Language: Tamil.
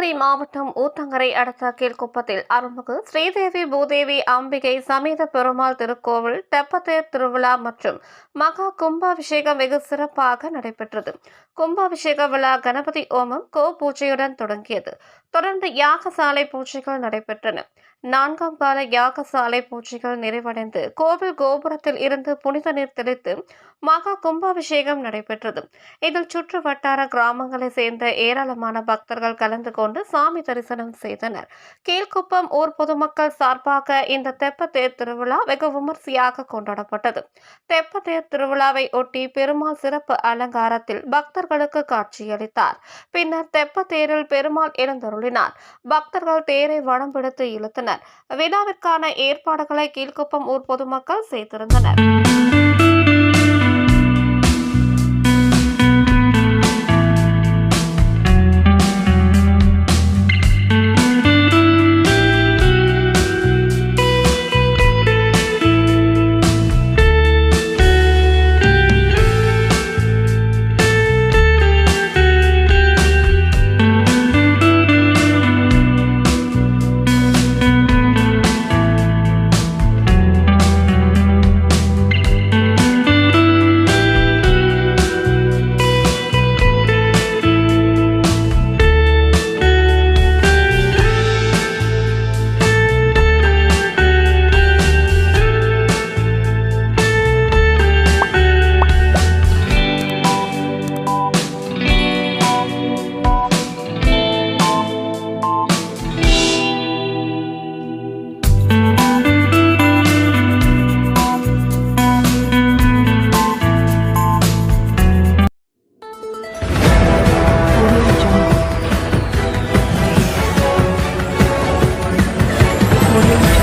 மாவட்டம் ஊத்தங்கரை அடுத்த கீழ்குப்பத்தில். அருள்மிகு ஸ்ரீதேவி பூதேவி அம்பிகை சமேத பெருமாள் திருக்கோவில் தெப்பத்தேர் திருவிழா மற்றும் மகா கும்பாபிஷேகம் வெகு சிறப்பாக நடைபெற்றது. கும்பாபிஷேக விழா கணபதி ஓமம் கோ பூஜையுடன் தொடங்கியது. தொடர்ந்து யாகசாலை பூஜைகள் நடைபெற்றன. நான்காம் கால யாகசாலை பூஜைகள் நிறைவடைந்து கோவில் கோபுரத்தில் இருந்து புனித நீர் தெளித்து மகா கும்பாபிஷேகம் நடைபெற்றது. இதில் சுற்று வட்டார கிராமங்களை சேர்ந்த ஏராளமான பக்தர்கள் கலந்து கொண்டு சாமி தரிசனம் செய்தனர். கீழ்குப்பம் ஊர் பொதுமக்கள் சார்பாக இந்த தெப்பத்தேர் திருவிழா வெகு விமர்சையாக கொண்டாடப்பட்டது. தெப்பத்தேர் திருவிழாவை ஒட்டி பெருமாள் சிறப்பு அலங்காரத்தில் பக்தர்களுக்கு காட்சியளித்தார். பின்னர் தெப்பத்தேரில் பெருமாள் எழுந்தருளினார். பக்தர்கள் தேரை வடம் பிடித்து இழுத்தனர். விழாவிற்கான ஏற்பாடுகளை கீழ்குப்பம் ஊர் பொதுமக்கள் செய்திருந்தனர். you.